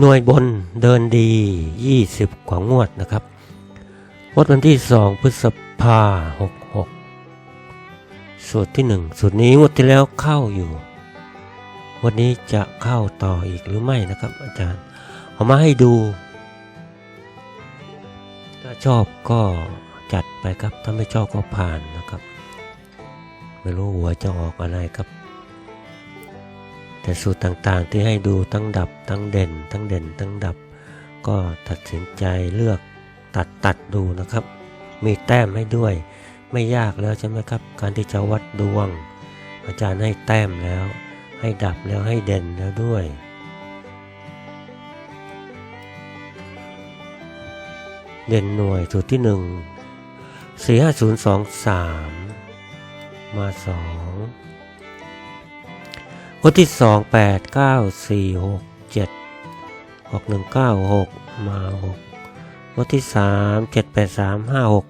หน่วยบนเดินดี 20 กว่างวดนะครับวดวันที่ 2 พฤษภา66สูตรที่ 1 สูตรนี้งวดที่แล้วเข้าอยู่ วันนี้จะเข้าต่ออีกหรือไม่นะครับ อาจารย์ เอามาให้ดู ถ้าชอบก็จัดไปครับ ถ้าไม่ชอบก็ผ่านนะครับ ไม่รู้หัวจะออกอะไรครับ แต่สูตรต่างๆที่ให้ดูทั้งดับทั้งเด่น ทั้งเด่นทั้งดับ ก็ตัดสินใจเลือกตัดตัดดูนะครับ มีแต้มให้ด้วย ไม่ยากแล้วใช่ไหมครับ การที่จะวัดดวง อาจารย์ให้แต้มแล้ว ให้ดับแล้วให้เด่นแล้วด้วยเด่นหน่วยสูตรที่หนึ่งสี่ห้าศูนย์สองสามมาสอง คนที่สองแปดเก้าสี่หกเจ็ดหกหนึ่งเก้าหกมาหกคนที่สามเจ็ดแปดสามห้าหก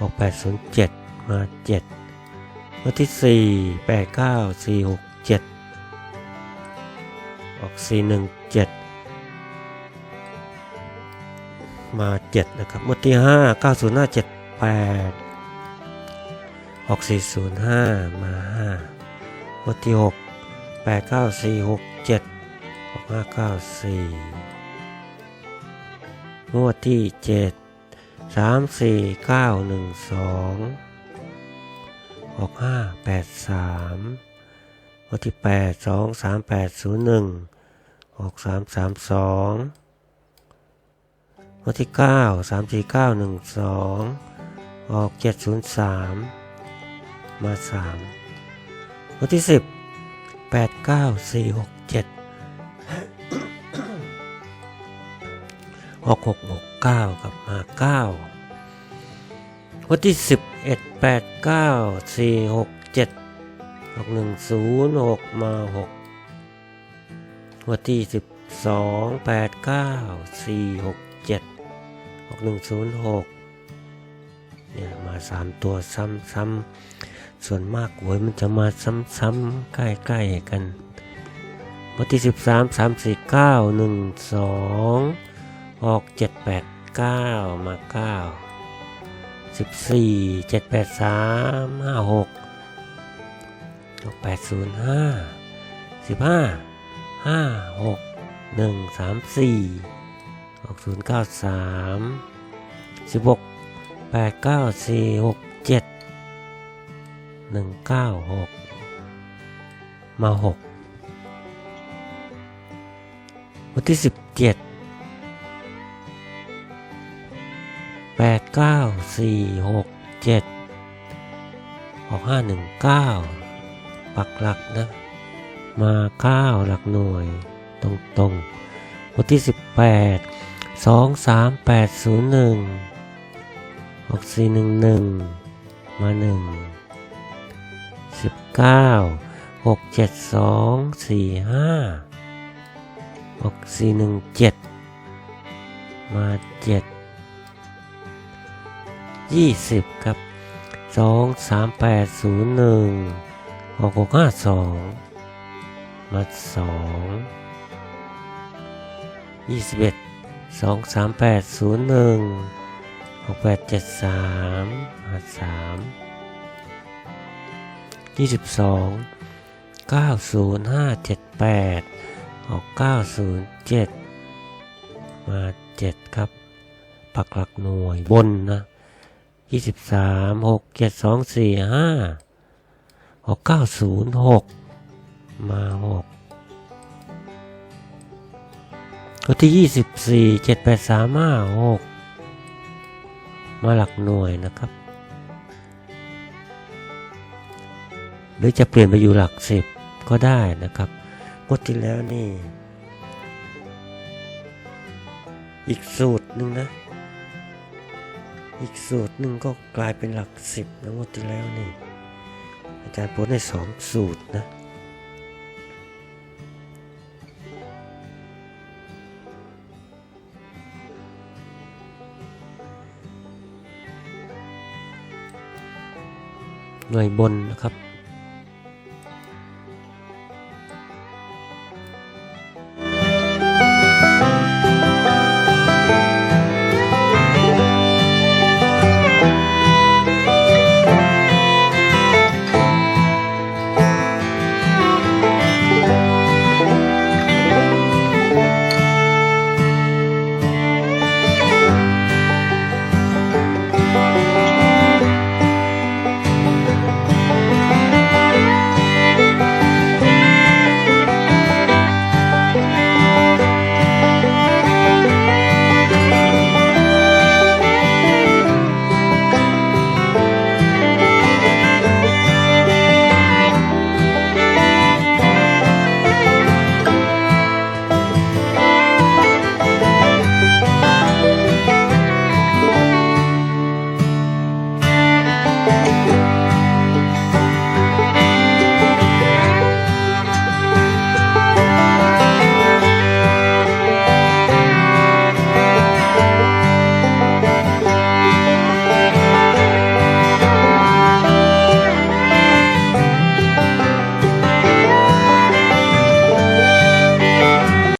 หกแปดศูนย์เจ็ดมาเจ็ดคนที่สี่แปดเก้าสี่หกเจ็ดออกสี่หนึ่งเจ็ดมาเจ็ดนะครับงวดที่ห้าเก้าศูนย์ห้าเจ็ดแปดออกสี่ศูนย์ห้ามาห้างวดที่หก แปดเก้าสี่หกเจ็ดออกห้าเก้าสี่งวดที่เจ็ดสามสี่เก้าหนึ่งสองออกห้าแปดสามงวดที่แปดสองสามแปดศูนย์หนึ่งออกสามสามสองวันที่ 9 3 4 9 1 2 ออก 703 มา3วันที่ 10 8 9 4 6 7ออก6 6 9 กับมา 9 วันที่ 11 8 9 4 6 7ออก1 0 6 มา 6 วันที่ 12 8 9 4 6 7หกหนึ่งศูนย์หกเนี่ยมาสามตัวซ้ำๆ ส่วนมากหวยมันจะมาซ้ำๆใกล้ๆกันวันที่สิบสามสามสี่เก้าหนึ่งสองออกเจ็ดแปดเก้ามาเก้าสิบสี่เจ็ดแปดสามห้าหกออกแปดศูนย์ห้าสิบห้าห้าหกหนึ่งสามสี่ออกศูนย์เก้าสามสิบ หนึ่งเก้าหกมาหกวันที่สิบเจ็ดแปดเก้าสี่หกเจ็ดออกห้าหนึ่งเก้าปักหลักนะ มาเก้าหลักหน่วย ตรงตรงวันที่สิบแปดสองสามแปดศูนย์หนึ่งหกสี่หนึ่งหนึ่งมาหนึ่ง สิบเก้าหกเจ็ดสองสี่ห้าหกสี่หนึ่งเจ็ดมาเจ็ดยี่สิบครับสองสามแปดศูนย์หนึ่งหกหกห้าสองมาส องยี่สิบเอ็ดสองสามแปดศูนย์หนึ่งหกแปดเจ็ดสามาสามยี่สิบสองเก้าศูนย์ห้าเจ็ดแปดออกเก้าศูนย์เจ็ดมาเจ็ดครับ ปักหลักหน่วยบนนะยี่สิบสามหกเจ็ดสองสี่ห้าออกเก้าศูนย์หกมาหกตัวที่ยี่สิบสี่เจ็ดแปดสามห้าหกมาหลักหน่วยนะครับ หรือจะเปลี่ยนไปอยู่หลักสิบก็ได้นะครับงวดที่แล้วนี่ อีกสูตรหนึ่งนะ อีกสูตรหนึ่งก็กลายเป็นหลักสิบนะงวดที่แล้วนี่ อาจารย์โพสให้สองสูตรนะหน่วยบนนะครับ